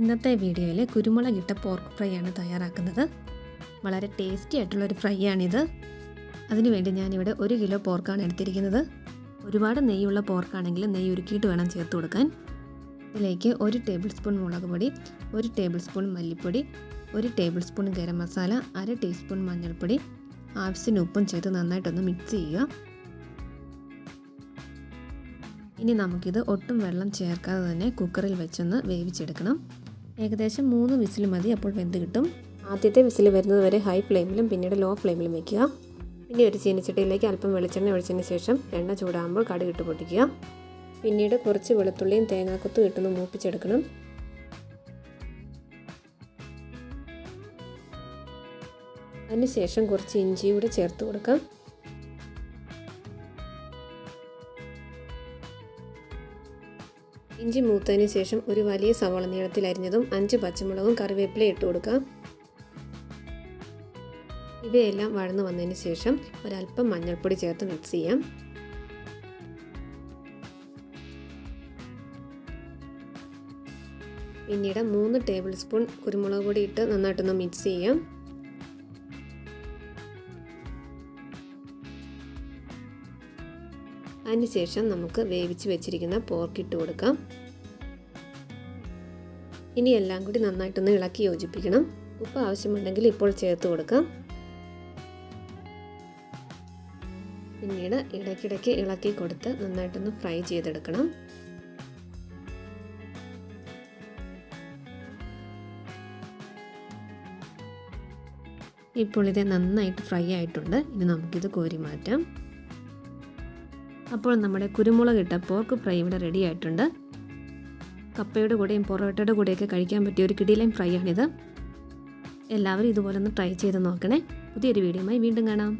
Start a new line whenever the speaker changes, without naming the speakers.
ഇന്നത്തെ വീഡിയോയിൽ കുരുമുളകിട്ട pork fry ആണ് തയ്യാറാക്കുന്നത്. വളരെ ടേസ്റ്റി ആയിട്ടുള്ളൊരു ഫ്രൈ ആണിത്. അതിനുവേണ്ടി ഞാനിവിടെ ഒരു കിലോ പോർക്കാണ് എടുത്തിരിക്കുന്നത്. ഒരുപാട് നെയ്യുള്ള പോർക്കാണെങ്കിൽ നെയ്യ് ഉരുക്കിയിട്ട് വേണം ചേർത്ത് കൊടുക്കാൻ. ഇതിലേക്ക് ഒരു ടേബിൾ സ്പൂൺ മുളക് പൊടി ഒരു ടേബിൾ സ്പൂൺ മല്ലിപ്പൊടി ഒരു ടേബിൾ സ്പൂൺ ഗരം മസാല അര ടീസ്പൂൺ മഞ്ഞൾപ്പൊടി ആവശ്യത്തിന് ഉപ്പും ചേർത്ത് നന്നായിട്ടൊന്ന് മിക്സ് ചെയ്യുക. ഇനി നമുക്കിത് ഒട്ടും വെള്ളം ചേർക്കാതെ തന്നെ കുക്കറിൽ വെച്ചൊന്ന് വേവിച്ചെടുക്കണം. ഏകദേശം മൂന്ന് വിസിൽ മതി അപ്പോൾ വെന്ത് കിട്ടും. ആദ്യത്തെ വിസിൽ വരുന്നത് വരെ ഹൈ ഫ്ലെയിമിലും പിന്നീട് ലോ ഫ്ലെയിമിലും വയ്ക്കുക പിന്നെ ഒരു ചീനച്ചട്ടിയിലേക്ക് അല്പം വെളിച്ചെണ്ണ ഒഴിച്ചതിന് ശേഷം എണ്ണ ചൂടാകുമ്പോൾ കടുകിട്ട് പൊട്ടിക്കുക. പിന്നീട് കുറച്ച് വെളുത്തുള്ളിയും തേങ്ങാക്കൊത്തും ഇട്ടൊന്ന് മൂപ്പിച്ചെടുക്കണം. അതിനുശേഷം കുറച്ച് ഇഞ്ചി കൂടെ ചേർത്ത് കൊടുക്കാം. ഇഞ്ചി മൂത്തതിന് ശേഷം ഒരു വലിയ സവാള നീളത്തിൽ അരിഞ്ഞതും അഞ്ച് പച്ചമുളകും കറിവേപ്പിലയും ഇട്ട് കൊടുക്കുക. ഇവയെല്ലാം വഴന്നു വന്നതിന് ശേഷം ഒരല്പം മഞ്ഞൾപ്പൊടി ചേർത്ത് മിക്സ് ചെയ്യാം. പിന്നീട് മൂന്ന് ടേബിൾ സ്പൂൺ കുരുമുളക് പൊടി ഇട്ട് നന്നായിട്ടൊന്ന് മിക്സ് ചെയ്യാം. അതിനുശേഷം നമുക്ക് വേവിച്ച് വെച്ചിരിക്കുന്ന പോർക്ക് ഇട്ട് കൊടുക്കാം. ഇനി എല്ലാം കൂടി നന്നായിട്ടൊന്ന് ഇളക്കി യോജിപ്പിക്കണം. ഉപ്പ് ആവശ്യമുണ്ടെങ്കിൽ ഇപ്പോൾ ചേർത്ത് കൊടുക്കാം. പിന്നീട് ഇടയ്ക്കിടയ്ക്ക് ഇളക്കി കൊടുത്ത് നന്നായിട്ടൊന്ന് ഫ്രൈ ചെയ്തെടുക്കണം. ഇപ്പോൾ ഇത് നന്നായിട്ട് ഫ്രൈ ആയിട്ടുണ്ട്. ഇനി നമുക്കിത് കോരി മാറ്റാം. അപ്പോൾ നമ്മുടെ കുരുമുളക് ഇട്ട പോർക്ക് ഫ്രൈ ഇവിടെ റെഡി ആയിട്ടുണ്ട്. കപ്പയുടെ കൂടെയും പൊറോട്ടയുടെ കൂടെയൊക്കെ കഴിക്കാൻ പറ്റിയ ഒരു കിടിലൻ ഫ്രൈ ആണിത്. എല്ലാവരും ഇതുപോലെ ഒന്ന് ട്രൈ ചെയ്ത് നോക്കണേ. പുതിയൊരു വീഡിയോയുമായി വീണ്ടും കാണാം.